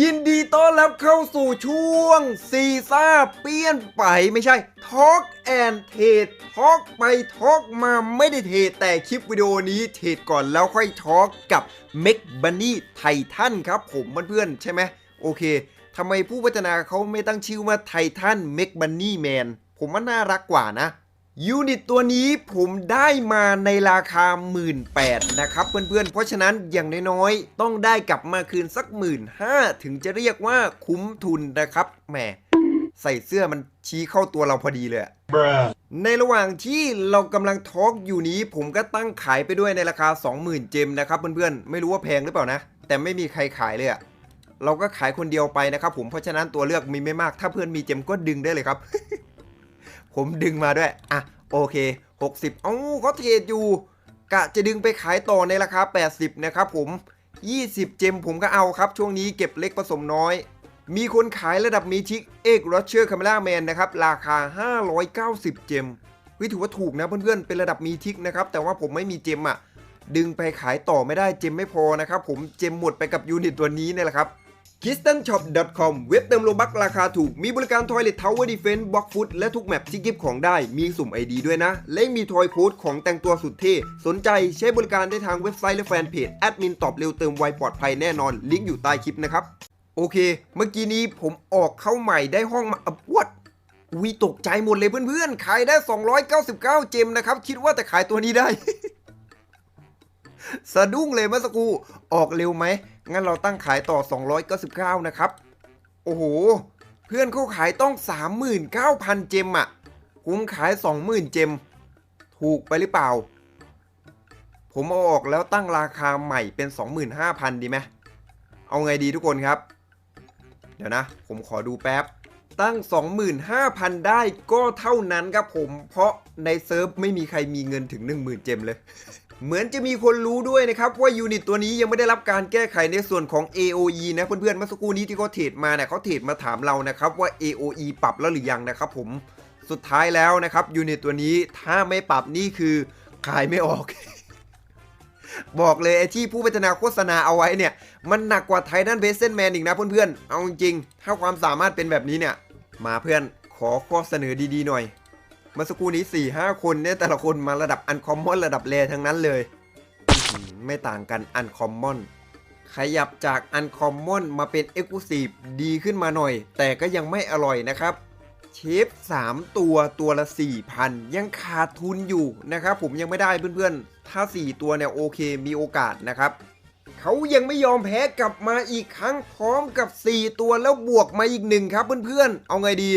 ยินดีต้อนรับเข้าสู่ช่วงซีซ่าเปลี่ยนไปไม่ใช่ทอ l k แอนเทรดทอ l k ไปทอ l k มาไม่ได้เทรดแต่คลิปวิดีโอนี้เทรดก่อนแล้วค่อยทอ l k กับเมกบันนี่ไททันครับผมเพื่อนๆใช่ไหมโอเคทำไมผู้พัฒนาเขาไม่ตั้งชื่อว่าไททันเมกบันนี่แมนผมว่าน่ารักกว่านะ ยูนิตตัวนี้ผมได้มาในราคา 1 8ื่นนะครับเพื่อนๆเพราะฉะนั้นอย่างน้อยๆ ต้องได้กลับมาคืนสัก 1 5ื่นถึงจะเรียกว่าคุ้มทุนนะครับแหมใส่เสื้อมันชี้เข้าตัวเราพอดีเลยอะ Bruh. ในระหว่างที่เรากำลังทอล์กอยู่นี้ ผมก็ตั้งขายไปด้วยในราคา 20,000 เจมนะครับเพื่อนๆ ไม่รู้ว่าแพงหรือเปล่านะ แต่ไม่มีใครขายเลยอะเราก็ขายคนเดียวไปนะครับผมเพราะฉะนั้นตัวเลือกมีไม่มาก ถ้าเพื่อนมีเจมก็ดึงได้เลยครับ ผมดึงมาด้วย อะ โอเค 60 เอ้าเขาเทรดอยู่ กะจะดึงไปขายต่อในราคา 80 นะครับผม 20 เจมผมก็เอาครับ ช่วงนี้เก็บเล็กผสมน้อย มีคนขายระดับมีชิกเอกรอเชอร์คาเมล่าแมนนะครับ ราคา 590 เจมเฮ้ยถือว่าถูกนะเพื่อนๆ เป็นระดับมีทิกนะครับ แต่ว่าผมไม่มีเจมอะดึงไปขายต่อไม่ได้เจมไม่พอนะครับผมเจมหมดไปกับยูนิตตัวนี้เนี่ยแหละครับ k i s t a n s h o p c o m เว็บเติมโลบักราคาถูก มีบริการ Toilet Tower Defense Block Foot และทุกแมปที่กิฟของได้ มีสุ่ม ID ด้วยนะ และมีทอยโค้ดของแต่งตัวสุดเท่ สนใจใช้บริการได้ทางเว็บไซต์และแฟนเพจ แอดมินตอบเร็วเติมไวปลอดภัยแน่นอน ลิงก์อยู่ใต้คลิปนะครับ โอเค เมื่อกี้นี้ผมออกเข้าใหม่ได้ห้องมาอะวัดวีตกใจหมดเลยเพื่อนๆ ขายได้ 299 เจมนะครับ คิดว่าแต่ขายตัวนี้ได้ สะดุ้งเลยเมื่อสักครู่ ออกเร็วไหม งั้นเราตั้งขายต่อ 299 นะครับ โอ้โห เพื่อนเขาขายต้อง 39,000 เจมอะผมขาย 20,000 เจม ถูกไปหรือเปล่า ผมเอาออกแล้วตั้งราคาใหม่เป็น 25,000 ดีไหมเอาไงดีทุกคนครับ เดี๋ยวนะ ผมขอดูแป๊บ ตั้ง 25,000 ได้ก็เท่านั้นครับผม เพราะในเซิร์ฟไม่มีใครมีเงินถึง 10,000 เจมเลย เหมือนจะมีคนรู้ด้วยนะครับว่ายูนิตตัวนี้ยังไม่ได้รับการแก้ไขในส่วนของ AOE นะเพื่อนๆเมื่อสักครู่นี้ที่เขาเทรดมาเนี่ยเขาเทรดมาถามเรานะครับว่า AOE ปรับแล้วหรือยังนะครับผมสุดท้ายแล้วนะครับยูนิตตัวนี้ถ้าไม่ปรับนี่คือขายไม่ออก บอกเลยไอ้ที่ผู้พัฒนาโฆษณาเอาไว้เนี่ย มันหนักกว่าไททันเบสเซนแมนอีกนะเพื่อนๆเอาจริงถ้าความสามารถเป็นแบบนี้เนี่ย มาเพื่อนขอข้อเสนอดีๆหน่อย มื่อสักครู่นี้4ี่ห้าคนเนี่ยแต่ละคนมาระดับอันคอมมอนระดับแรทั้งนั้นเลย ไม่ต่างกันอันคอมมอนขยับจากอันคอมมอนมาเป็นเอ็กซ์คลูซีฟดีขึ้นมาหน่อย แต่ก็ยังไม่อร่อยนะครับเชฟ3 ตัวตัวละ 4,000 ยังขาดทุนอยู่นะครับ ผมยังไม่ได้เพื่อนๆ ถ้า 4 ตัวเนี่ยโอเคมีโอกาสนะครับ เขายังไม่ยอมแพ้กลับมาอีกครั้งพร้อมกับ 4 ตัวแล้วบวกมาอีกหนึ่งครับเพื่อนๆ เอาไงดี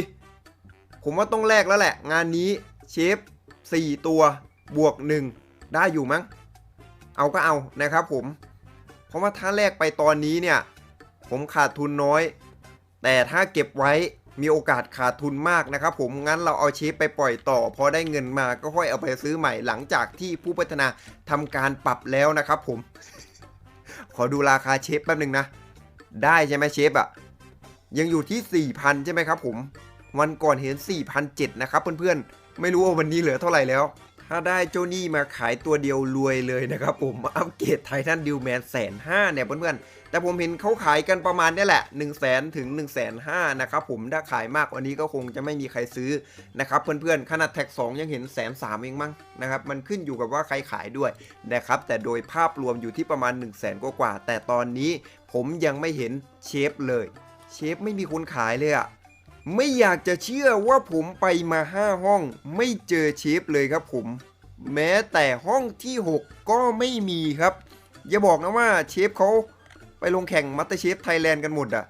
ผมว่าต้องแลกแล้วแหละ งานนี้เชฟ4 ตัวบวก 1 ได้อยู่มั้ง เอาก็เอานะครับผม เพราะว่าถ้าแลกไปตอนนี้เนี่ย ผมขาดทุนน้อย แต่ถ้าเก็บไว้มีโอกาสขาดทุนมากนะครับผม งั้นเราเอาเชฟไปปล่อยต่อ พอได้เงินมาก็ค่อยเอาไปซื้อใหม่หลังจากที่ผู้พัฒนาทำการปรับแล้วนะครับผม ขอดูราคาเชฟแป๊บหนึ่งนะ ได้ใช่ไหมเชฟอะยังอยู่ที่ 4,000 ใช่ไหมครับผม วันก่อนเห็น 4,007นะครับเพื่อนๆ ไม่รู้ว่าวันนี้เหลือเท่าไหร่แล้ว ถ้าได้เจ้าหนี้มาขายตัวเดียวรวยเลยนะครับ ผมอัปเกรดไททันดิวแมนแสนห้าเนี่ยเพื่อนๆ แต่ผมเห็นเขาขายกันประมาณนี้แหละ 1 0 0 0 0แสนถึง1 5 0 0 0นะครับผมถ้าขายมากกว่านี้ก็คงจะไม่มีใครซื้อนะครับเพื่อนๆขนาดแท็ก 2 ยังเห็นแสนสามเองมั้งนะครับมันขึ้นอยู่กับว่าใครขายด้วยนะครับแต่โดยภาพรวมอยู่ที่ประมาณ 1 0 0 0 0แสนกว่าๆแต่ตอนนี้ผมยังไม่เห็นเชฟเลยเชฟไม่มีคนขายเลยอะ ไม่อยากจะเชื่อว่าผมไปมา5ห้อง ไม่เจอเชฟเลยครับผม แม้แต่ห้องที่ 6 ก็ไม่มีครับ อย่าบอกนะว่าเชฟเขาไปลงแข่งมัตเตอร์เชฟไทยแลนด์กันหมดอะ